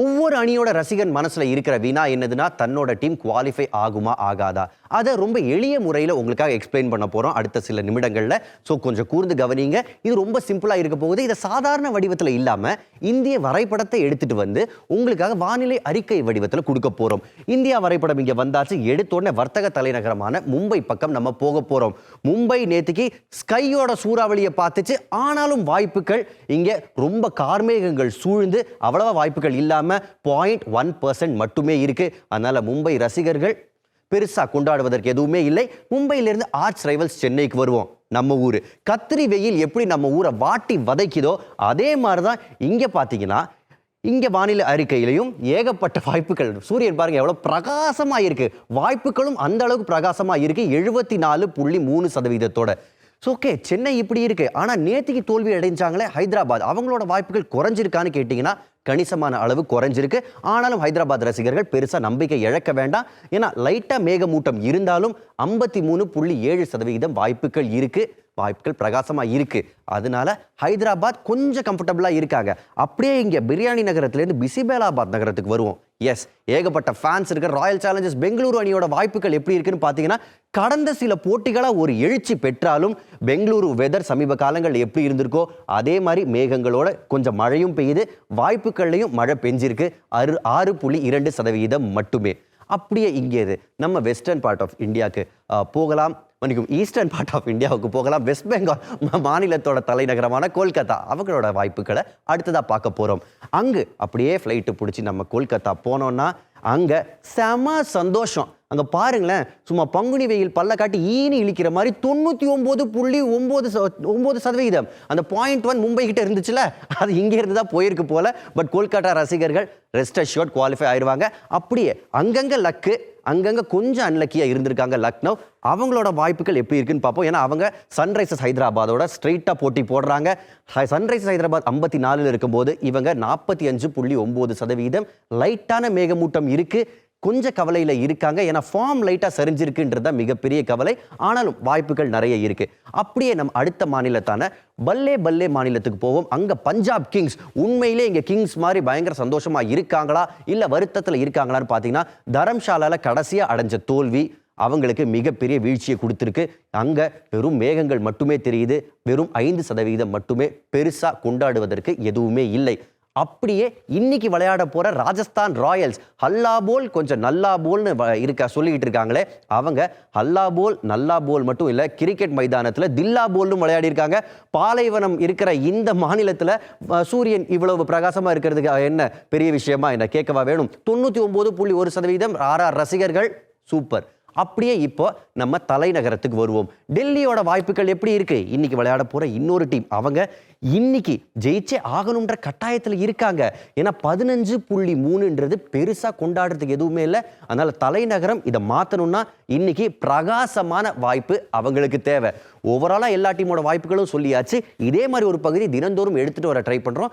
ஒவ்வொரு அணியோட ரசிகன் மனசுல இருக்கிற வினா என்னதுன்னா தன்னோட டீம் குவாலிஃபை ஆகுமா ஆகாதா? அதை ரொம்ப எளிய முறையில் உங்களுக்காக எக்ஸ்பிளைன் பண்ண போகிறோம் அடுத்த சில நிமிடங்களில். ஸோ கொஞ்சம் கூர்ந்து கவனிங்க. இது ரொம்ப சிம்பிளாக இருக்க போகுது. இதை சாதாரண வடிவத்தில் இல்லாமல் இந்திய வரைபடத்தை எடுத்துகிட்டு வந்து உங்களுக்காக வானிலை அறிக்கை வடிவத்தில் கொடுக்க போகிறோம் இந்தியா வரைபடம் இங்கே வந்தாச்சு. எடுத்தோடனே வர்த்தக தலைநகரமான மும்பை பக்கம் நம்ம போக போகிறோம் மும்பை நேற்றுக்கு ஸ்கையோட சூறாவளியை பார்த்துச்சு. ஆனாலும் வாய்ப்புகள் இங்கே ரொம்ப கார்மேகங்கள் சூழ்ந்து அவ்வளவா வாய்ப்புகள் இல்லாமல் பாயிண்ட் ஒன் பர்சன்ட் மட்டுமே இருக்குது அதனால் மும்பை ரசிகர்கள் பெருசாக கொண்டாடுவதற்கு எதுவுமே இல்லை. மும்பையிலிருந்து ஆர்ட்ஸ் ரைவல்ஸ் சென்னைக்கு வருவோம். நம்ம ஊர். கத்திரி வெயில் எப்படி நம்ம ஊரை வாட்டி வதைக்குதோ அதே மாதிரி தான் இங்கே பார்த்தீங்கன்னா இங்கே வானிலை அறிக்கையிலையும் ஏகப்பட்ட வாய்ப்புகள். சூரியன் பாருங்கள் எவ்வளோ பிரகாசமாக இருக்குது வாய்ப்புகளும் அந்த அளவுக்கு பிரகாசமாக இருக்குது எழுபத்தி நாலு புள்ளி மூணு சதவீதத்தோட. ஸோ ஓகே சென்னை இப்படி இருக்குது ஆனால் நேற்றுக்கு தோல்வி அடைஞ்சாங்களே ஹைதராபாத். அவங்களோட வாய்ப்புகள் குறைஞ்சிருக்கான்னு கேட்டிங்கன்னா கணிசமான அளவு குறைஞ்சிருக்கு. ஆனாலும் ஹைதராபாத் ரசிகர்கள் பெருசாக நம்பிக்கை இழக்க வேண்டாம். ஏன்னா லைட்டாக மேகமூட்டம் இருந்தாலும் ஐம்பத்தி மூணு புள்ளி ஏழு சதவிகிதம் வாய்ப்புகள் இருக்கு. வாய்ப்புகள் பிரகாசமாக இருக்கு. அதனால ஹைதராபாத் கொஞ்சம் கம்ஃபர்டபுளாக இருக்காங்க. அப்படியே இங்கே பிரியாணி நகரத்துலேருந்து பிசிபேலாபாத் நகரத்துக்கு வருவோம். எஸ் ஏகப்பட்ட ஃபேன்ஸ் இருக்க ராயல் சேலஞ்சர்ஸ் பெங்களூரு அணியோட வாய்ப்புகள் எப்படி இருக்குன்னு பார்த்தீங்கன்னா கடந்த சில போட்டிகளாக ஒரு எழுச்சி பெற்றாலும் பெங்களூரு வெதர் சமீப காலங்கள் எப்படி இருந்திருக்கோ அதே மாதிரி மேகங்களோட கொஞ்சம் மழையும் பெய்யுது வாய்ப்புகள்லையும் மழை பெஞ்சிருக்கு. அறு ஆறு புள்ளி இரண்டு சதவீதம் மட்டுமே. அப்படியே இங்கே இது நம்ம வெஸ்டர்ன் பார்ட் ஆஃப் இந்தியாவுக்கு போகலாம். மன்னிக்கும் ஈஸ்டர்ன் பார்ட் ஆஃப் இந்தியாவுக்கு போகலாம். வெஸ்ட் பெங்கால் மாநிலத்தோட தலைநகரமான கோல்கத்தா. அவங்களோட வாய்ப்புகளை அடுத்ததாக பார்க்க போகிறோம் அங்கு அப்படியே ஃப்ளைட்டு பிடிச்சி நம்ம கோல்கத்தா போனோன்னா அங்கே செம சந்தோஷம். அங்கே பாருங்களேன் சும்மா பங்குனி வெயில் பல்ல காட்டி ஈனி இழிக்கிற மாதிரி தொண்ணூற்றி ஒம்பது புள்ளி ஒம்பது ஒம்பது சதவிகிதம். அந்த பாயிண்ட் ஒன் மும்பை கிட்ட இருந்துச்சுல அது இங்கே இருந்து தான் போயிருக்கு போல. பட் கோல்கட்டா ரசிகர்கள் ரெஸ்ட் அஷ்யூர்ட் குவாலிஃபை ஆயிடுவாங்க அப்படியே அங்கங்கே லக்கு அங்கங்கே கொஞ்சம் அன்லக்கியாக இருந்திருக்காங்க லக்னோ. அவங்களோட வாய்ப்புகள் எப்படி இருக்குன்னு பார்ப்போம். ஏன்னா அவங்க சன்ரைசர்ஸ் ஹைதராபாதோட ஸ்ட்ரெயிட்டாக போட்டி போடுறாங்க. சன்ரைசர்ஸ் ஹைதராபாத் ஐம்பத்தி நாலில் இருக்கும்போது இவங்க நாற்பத்தி அஞ்சு புள்ளி ஒம்பது சதவீதம் லைட்டான மேகமூட்டம் இருக்கு. கொஞ்சம் கவலையில் இருக்காங்க. ஏன்னா ஃபார்ம் லைட்டாக சரிஞ்சிருக்குன்றது தான் மிகப்பெரிய கவலை. ஆனாலும் வாய்ப்புகள் நிறைய இருக்குது அப்படியே நம்ம அடுத்த மாநிலத்தான பல்லே பல்லே மாநிலத்துக்கு போவோம். அங்கே பஞ்சாப் கிங்ஸ் உண்மையிலே இங்கே கிங்ஸ் மாதிரி பயங்கர சந்தோஷமாக இருக்காங்களா? இல்லை வருத்தத்தில் இருக்காங்களான்னு பார்த்தீங்கன்னா தரம்ஷாலாவில் கடைசியாக அடைஞ்ச தோல்வி அவங்களுக்கு மிகப்பெரிய வீழ்ச்சியை கொடுத்துருக்கு. அங்கே வெறும் மேகங்கள் மட்டுமே தெரியுது. வெறும் ஐந்து சதவீதம் மட்டுமே பெருசாக கொண்டாடுவதற்கு எதுவுமே இல்லை. அப்படியே இன்னைக்கு விளையாட போகிற ராஜஸ்தான் ராயல்ஸ். ஹல்லா போல் கொஞ்சம் நல்லா போல்னு வ- இருக்க சொல்லிக்கிட்டு இருக்காங்களே அவங்க ஹல்லா போல் நல்லா போல் மட்டும் இல்லை கிரிக்கெட் மைதானத்தில் தில்லா போல்னு விளையாடி இருக்காங்க பாலைவனம் இருக்கிற இந்த மாநிலத்தில் சூரியன் இவ்வளவு பிரகாசமாக இருக்கிறதுக்கு என்ன பெரிய விஷயமா என்ன கேட்கவா வேணும்? தொண்ணூற்றி ஒம்பது புள்ளி ஒரு சதவீதம் ஆர்ஆர் ரசிகர்கள். சூப்பர். அப்படியே இப்போ நம்ம தலைநகரத்துக்கு வருவோம். டெல்லியோட வாய்ப்புகள் எப்படி இருக்கு? இன்னைக்கு விளையாட போற இன்னொரு டீம். அவங்க இன்னைக்கு ஜெயிச்சே ஆகணுன்ற கட்டாயத்தில் இருக்காங்க. ஏன்னா பதினஞ்சு புள்ளி மூணுன்றது பெருசா கொண்டாடுறதுக்கு எதுவுமே இல்லை. அதனால தலைநகரம் இதை மாத்தணும்னா இன்னைக்கு பிரகாசமான வாய்ப்பு அவங்களுக்கு தேவை. ஓவராலா எல்லா டீமோட வாய்ப்புகளும் சொல்லியாச்சு. இதே மாதிரி ஒரு பகுதி தினந்தோறும் எடுத்துட்டு வர ட்ரை பண்றோம்.